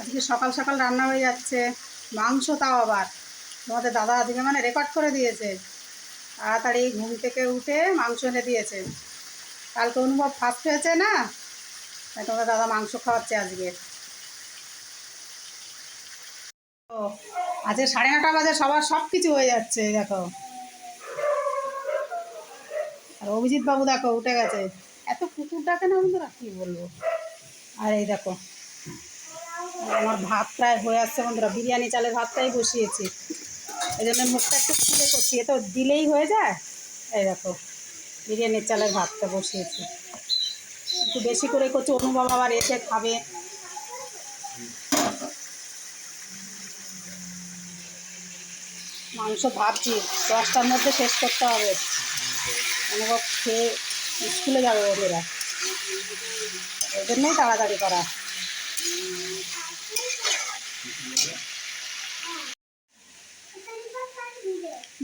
আজকে সকাল সকাল রান্না হয়ে যাচ্ছে। মাংস তাও আবার। তোমাদের দাদা আজকে মানে রেকর্ড করে দিয়েছে। তাড়াতাড়ি ঘুম থেকে উঠে মাংস এনে দিয়েছে। কালকে অনুভব ফার্স্ট হয়েছে না? তাই তোমাদের দাদা মাংস খাওয়াচ্ছে আজকে। ও, আজকে সাড়ে নটা বাজে, সবার সব কিছু হয়ে যাচ্ছে, দেখো। আর অভিজিৎ বাবু দেখো, উঠে গেছে। এত কুকুর ডাকে না বন্ধুরা কী বলব। আর এই দেখো আমার ভাত প্রায় হয়ে আসছে বন্ধুরা। বিরিয়ানি, চালের ভাতটাই বসিয়েছি। এই জন্য মুখটা একটু খুলে করছি। এ তো দিলেই হয়ে যায়। এই দেখো, বিরিয়ানির চালের ভাতটা বসিয়েছি। একটু বেশি করে করছি। অনুভব আবার এসে খাবে। মাংস ভাবছি, দশটার মধ্যে শেষ করতে হবে। অনুভব খেয়ে স্কুলে যাবে ওদেরা ওই জন্যই তাড়াতাড়ি করা।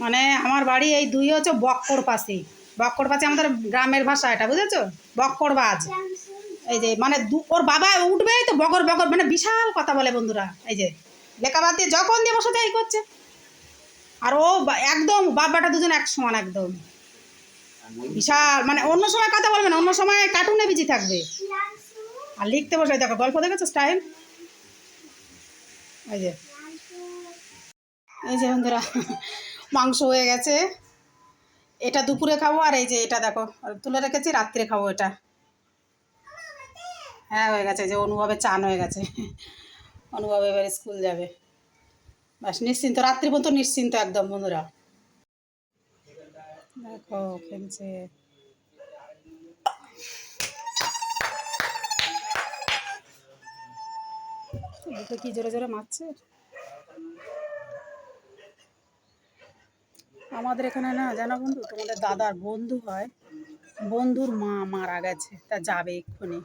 মানে আমার বাড়ি এই দুই হচ্ছে বক্কর পাশে বক্কর পাশে আমাদের গ্রামের ভাষা এটা, বুঝেছ? বক্কর বাজ এই যে মানে ওর বাবা উঠবে তো বগর বগর মানে বিশাল কথা বলে বন্ধুরা, এই যে। লেখাবাদ দিয়ে যখন দিয়ে বসে এই করছে। আর ও একদম বাবাটা দুজন এক সমান একদম। বিশাল মানে অন্য সময় কথা বলবে না, অন্য সময় কার্টুনে বিজি থাকবে। আর লিখতে বসে, দেখো, গল্প দেখেছ, স্টাইল? এই যে। এই যে বন্ধুরা, মাংস হয়ে গেছে। এটা দুপুরে খাব আর এই যে এটা দেখো, তুলে রেখেছি, রাত্রে খাব এটা। হ্যাঁ হয়ে গেছে যে অনুভবে চান হয়ে গেছে। অনুভব এবার স্কুল যাবে। বাস, নিশ্চিন্ত, রাত্রি পর্যন্ত নিশ্চিন্ত একদম বন্ধুরা। দেখো, খেলছে। বুকে কি জোরে জোরে মারছে? আমাদের এখানে না, জানো বন্ধু, তোমাদের দাদার বন্ধু হয়। বন্ধুর মা মারা গেছে, তা যাবে এক্ষুনি।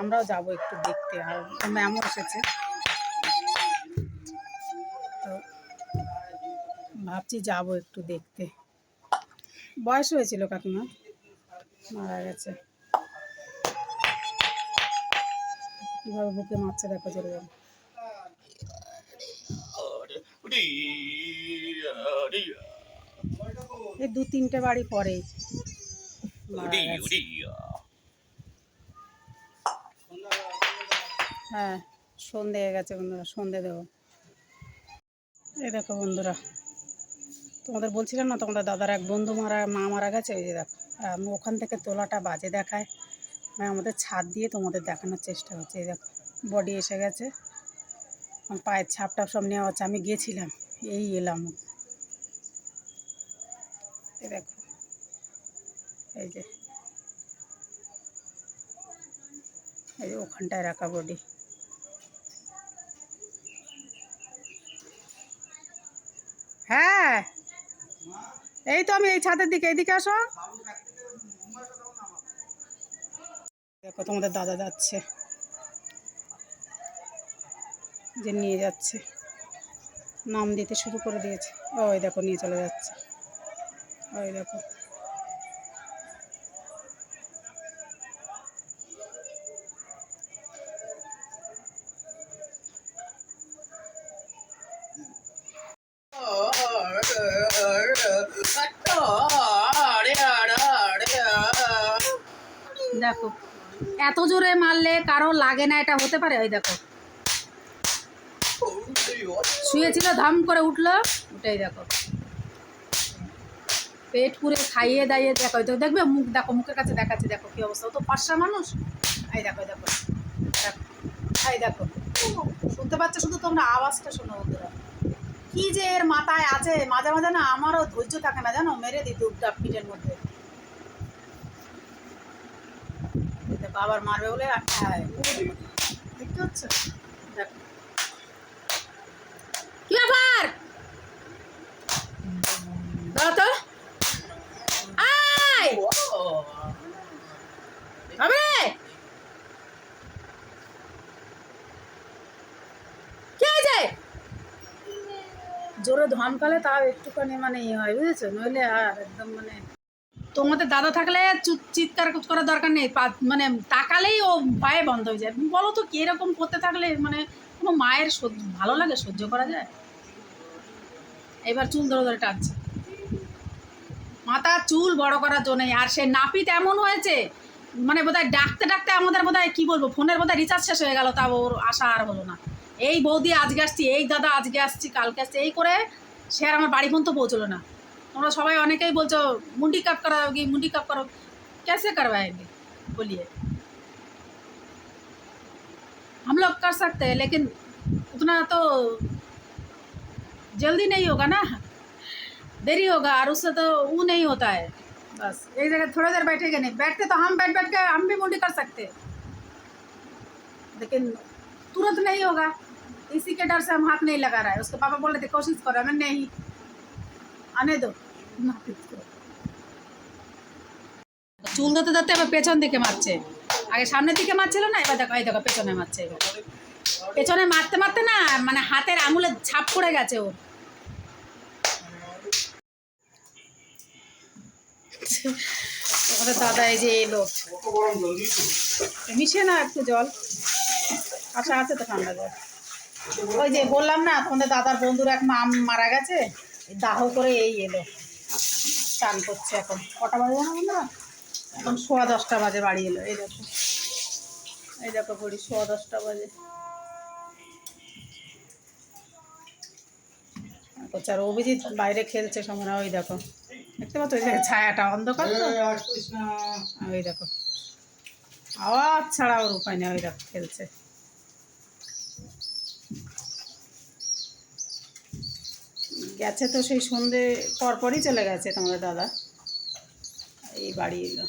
আমরাও যাব একটু দেখতে, আর ম্যামও এসেছে। তো ভাবছি যাব একটু দেখতে। বয়স হয়েছিল কাকিমা? মারা গেছে। কীভাবে বুকে মারছে দেখো জোরে এই দু তিনটে বাড়ি গেছে। হ্যাঁ সন্ধে হয়ে গেছে বন্ধুরা সন্ধে দেবো। এই দেখো বন্ধুরা তোমাদের বলছিলাম না তোমাদের দাদার এক বন্ধু মারা মা মারা গেছে ওই যে দেখো আর আমি ওখান থেকে তোলাটা বাজে দেখায়। আমি আমাদের ছাদ দিয়ে তোমাদের দেখানোর চেষ্টা হচ্ছে এই দেখো বডি এসে গেছে। পায়ের ছাপ টাপ সব নেওয়া হচ্ছে আমি গেছিলাম, এই এলাম। দেখো, এই যে এই যে ওখানটায় রাখা বডি হ্যাঁ এই তো আমি এই ছাদের দিকে, এইদিকে আসো। দেখো তোমাদের দাদা যাচ্ছে। যে নিয়ে যাচ্ছে। নাম দিতে শুরু করে দিয়েছে। ওই দেখো, নিয়ে চলে যাচ্ছে। ওই দেখো। দেখো, এত জোরে মারলে কারও লাগে না, এটা হতে পারে? ওই দেখো। শুয়েছিল ধাম করে উঠল ওটাই দেখো। পেট পুরে খাইয়ে দাইয়ে দেখো তো দেখবে, মুখ দেখো, মুখের কাছে দেখাচ্ছে, দেখো কি অবস্থা। তো পাঁচটা মানুষ? এই দেখো দেখো এই দেখো। শুনতে পাচ্ছ শুধু তোমরা আওয়াজটা শোনো বন্ধুরা। কি যে এর মাথায় আছে, মাঝে মাঝে না আমারও ধৈর্য থাকে না, জানো? মেরে দিই দুধ পিঠের মধ্যে। বাবার মারবে বলে হ্যাঁ। দেখতে পাচ্ছ? দেখো কি ব্যাপার দাও তো আয় হবে কি হয়েছে জোরে ধমকালে তাও একটুখানি মানে ইয়ে হয়, বুঝেছ? নইলে আর একদম মানে তোমাদের দাদা থাকলে চিৎকার করার দরকার নেই মানে তাকালেই ও পায়ে বন্ধ হয়ে যায়। বলো তো কি এরকম করতে থাকলে মানে কোনো মায়ের সহ্য, ভালো লাগে সহ্য করা যায়? এবার চুল ধরে ধরে টানছে। মাথা চুল বড় করার জন্যই আর সে নাপিত এমন হয়েছে মানে বোধহয় ডাকতে ডাকতে আমাদের বোধহয় কী বলব, ফোনের বোধহয় রিচার্জ শেষ হয়ে গেল তা ওর আশা আর হলো না। এই বৌদি আজকে আসছি, এই দাদা আজকে আসছি, কালকে আসছি। এই করে সে আর আমার বাড়ি পর্যন্ত পৌঁছলো না। তোমরা সবাই অনেকেই বলছো, মুন্ডি কাপ করাও কি, মুন্ডি কাপ করাও? কেসে করবাই বলিয়ে। হাম লোক কর সকতে, লেকিন উতনা তো জলদি নেই হোগা না। দেরি হোগা, আর উসে তো উ নেই হতা বস, এই জায়গায় থোড়ে দের বেঠে গে নেই বেঠতে তো হাম বেঠ বেঠ কে, হাম মুন্ডি কর সকতে। লেকিন তুরন্ত নেই হোগা। इसी के डर से हम हाथ नहीं लगा रहा है उसके पापा बोल रहे थे कोशिश करो मैं नहीं आने दो চুল ধরতে ধরতে এবার পেছন দিকে মারছে আগে সামনের দিকে মারছিল না এবার দেখো এই দেখো পেছনে মারছে এবার পেছনে মারতে মারতে না মানে হাতের আঙুলে ছাপ পড়ে গেছে ওর তোমাদের দাদা এই যে এলো মিশিয়ে না একটু জল আশা আছে তো ঠান্ডা জল ওই যে বললাম না তোমাদের দাদার বন্ধুর এক মাম মারা গেছে। দাহ করে এই এলো। চান করছে এখন। কটা বাজে জানো বন্ধুরা? এখন সোয়া দশটা বাজে বাড়ি এলো। এই দেখো। এই দেখো ঘড়ি সোয়া দশটা বাজে। করছে আর অভিজিৎ বাইরে খেলছে সঙ্গে ওই দেখো। দেখতে পাচ্ছ? ওই যে ছায়াটা অন্ধকার তো? ওই দেখো। আওয়াজ ছাড়া ওর উপায় নেই ওই দেখো খেলছে। গেছে তো সেই সন্ধে পরপরই চলে গেছে তোমাদের দাদা। এই বাড়ি এলো।